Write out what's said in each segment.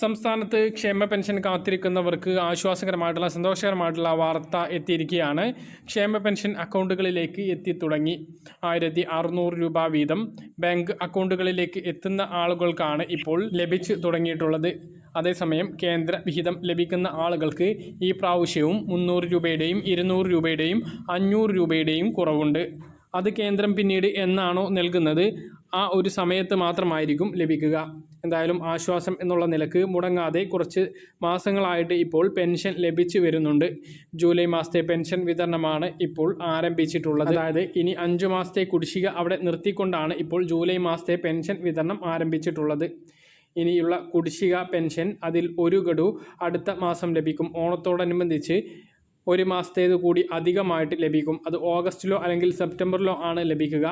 സംസ്ഥാനത്ത് ക്ഷേമ പെൻഷൻ കാത്തിരിക്കുന്നവർക്ക് ആശ്വാസകരമായിട്ടുള്ള സന്തോഷകരമായിട്ടുള്ള വാർത്ത എത്തിയിരിക്കുകയാണ്. ക്ഷേമ പെൻഷൻ അക്കൗണ്ടുകളിലേക്ക് എത്തിത്തുടങ്ങി ആയിരത്തി അറുന്നൂറ് രൂപ വീതം ബാങ്ക് അക്കൗണ്ടുകളിലേക്ക് എത്തുന്ന ആളുകൾക്കാണ് ഇപ്പോൾ ലഭിച്ചു തുടങ്ങിയിട്ടുള്ളത്. അതേസമയം കേന്ദ്ര വിഹിതം ലഭിക്കുന്ന ആളുകൾക്ക് ഈ പ്രാവശ്യവും മുന്നൂറ് രൂപയുടെയും ഇരുന്നൂറ് രൂപയുടെയും അഞ്ഞൂറ് രൂപയുടെയും കുറവുണ്ട്. അത് കേന്ദ്രം പിന്നീട് എന്നാണോ നൽകുന്നത് ആ ഒരു സമയത്ത് മാത്രമായിരിക്കും ലഭിക്കുക. എന്തായാലും ആശ്വാസം എന്നുള്ള നിലയ്ക്ക് മുടങ്ങാതെ കുറച്ച് മാസങ്ങളായിട്ട് ഇപ്പോൾ പെൻഷൻ ലഭിച്ചു വരുന്നുണ്ട്. ജൂലൈ മാസത്തെ പെൻഷൻ വിതരണമാണ് ഇപ്പോൾ ആരംഭിച്ചിട്ടുള്ളത്. അതായത് ഇനി അഞ്ചു മാസത്തെ കുടിശ്ശിക അവിടെ നിർത്തിക്കൊണ്ടാണ് ഇപ്പോൾ ജൂലൈ മാസത്തെ പെൻഷൻ വിതരണം ആരംഭിച്ചിട്ടുള്ളത്. ഇനിയുള്ള കുടിശ്ശിക പെൻഷൻ അതിൽ ഒരു ഗഡു അടുത്ത മാസം ലഭിക്കും. ഓണത്തോടനുബന്ധിച്ച് ഒരു മാസത്തേത് കൂടി അധികമായിട്ട് ലഭിക്കും. അത് ഓഗസ്റ്റിലോ അല്ലെങ്കിൽ സെപ്റ്റംബറിലോ ആണ് ലഭിക്കുക.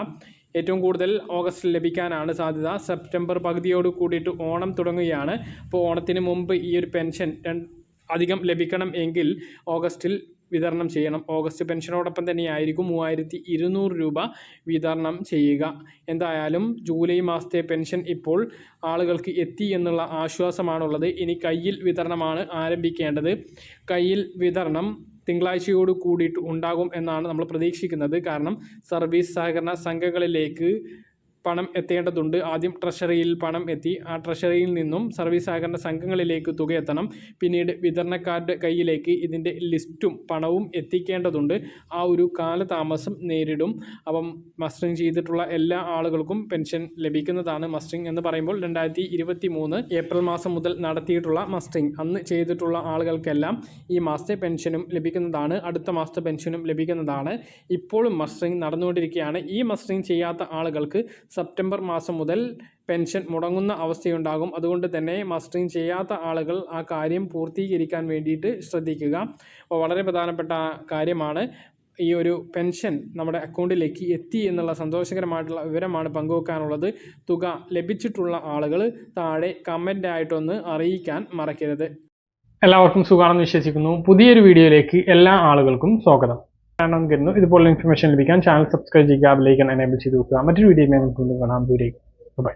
ഏറ്റവും കൂടുതൽ ഓഗസ്റ്റിൽ ലഭിക്കാനാണ് സാധ്യത. സെപ്റ്റംബർ പകുതിയോട് കൂടിയിട്ട് ഓണം തുടങ്ങുകയാണ്. അപ്പോൾ ഓണത്തിന് മുമ്പ് ഈ ഒരു പെൻഷൻ അധികം ലഭിക്കണം എങ്കിൽ ഓഗസ്റ്റിൽ വിതരണം ചെയ്യണം. ഓഗസ്റ്റ് പെൻഷനോടൊപ്പം തന്നെയായിരിക്കും മൂവായിരത്തി ഇരുന്നൂറ് രൂപ വിതരണം ചെയ്യുക. എന്തായാലും ജൂലൈ മാസത്തെ പെൻഷൻ ഇപ്പോൾ ആളുകൾക്ക് എത്തി എന്നുള്ള ആശ്വാസമാണുള്ളത്. ഇനി കയ്യിൽ വിതരണമാണ് ആരംഭിക്കേണ്ടത്. കയ്യിൽ വിതരണം തിങ്കളാഴ്ചയോട് കൂടിയിട്ട് ഉണ്ടാകും എന്നാണ് നമ്മൾ പ്രതീക്ഷിക്കുന്നത്. കാരണം സർവീസ് സഹകരണ സംഘങ്ങളിലേക്ക് പണം എത്തേണ്ടതുണ്ട്. ആദ്യം ട്രഷറിയിൽ പണം എത്തി. ആ ട്രഷറിയിൽ നിന്നും സർവീസ് സഹകരണ സംഘങ്ങളിലേക്ക് തുക എത്തണം. പിന്നീട് വിതരണക്കാരുടെ കയ്യിലേക്ക് ഇതിന്റെ ലിസ്റ്റും പണവും എത്തിക്കേണ്ടതുണ്ട്. ആ ഒരു കാലതാമസം നേരിടും. അപ്പം മസ്റ്ററിങ് ചെയ്തിട്ടുള്ള എല്ലാ ആളുകൾക്കും പെൻഷൻ ലഭിക്കുന്നതാണ് മസ്റ്ററിങ് എന്ന് പറയുമ്പോൾ രണ്ടായിരത്തി ഇരുപത്തി മൂന്ന് ഏപ്രിൽ മാസം മുതൽ നടത്തിയിട്ടുള്ള മസ്റ്ററിങ് അന്ന് ചെയ്തിട്ടുള്ള ആളുകൾക്കെല്ലാം ഈ മാസത്തെ പെൻഷനും ലഭിക്കുന്നതാണ്. അടുത്ത മാസത്തെ പെൻഷനും ലഭിക്കുന്നതാണ്. ഇപ്പോഴും മസ്റ്ററിങ് നടന്നുകൊണ്ടിരിക്കുകയാണ്. ഈ മസ്റ്ററിങ് ചെയ്യാത്ത ആളുകൾക്ക് സെപ്റ്റംബർ മാസം മുതൽ പെൻഷൻ മുടങ്ങുന്ന അവസ്ഥയുണ്ടാകും. അതുകൊണ്ട് തന്നെ മസ്റ്ററിങ് ചെയ്യാത്ത ആളുകൾ ആ കാര്യം പൂർത്തീകരിക്കാൻ വേണ്ടിയിട്ട് ശ്രദ്ധിക്കുക. അപ്പോൾ വളരെ പ്രധാനപ്പെട്ട കാര്യമാണ് ഈ ഒരു പെൻഷൻ നമ്മുടെ അക്കൗണ്ടിലേക്ക് എത്തി എന്നുള്ള സന്തോഷകരമായിട്ടുള്ള വിവരമാണ് പങ്കുവെക്കാനുള്ളത്. തുക ലഭിച്ചിട്ടുള്ള ആളുകൾ താഴെ കമന്റ് ആയിട്ടൊന്ന് അറിയിക്കാൻ മറക്കരുത്. എല്ലാവർക്കും സുഖമാണെന്ന് വിശ്വസിക്കുന്നു. പുതിയൊരു വീഡിയോയിലേക്ക് എല്ലാ ആളുകൾക്കും സ്വാഗതം. കാണാൻ കരുതുന്നു ഇതുപോലുള്ള ഇൻഫർമേഷൻ ലഭിക്കാൻ ചാനൽ സബ്സ്ക്രൈബ് ചെയ്യുക ബെലൈക്കൺ എനേബിൾ ചെയ്ത് നോക്കുക മറ്റൊരു വീഡിയോ നമുക്ക് കാണാം. ദൂരേക്ക് ബൈ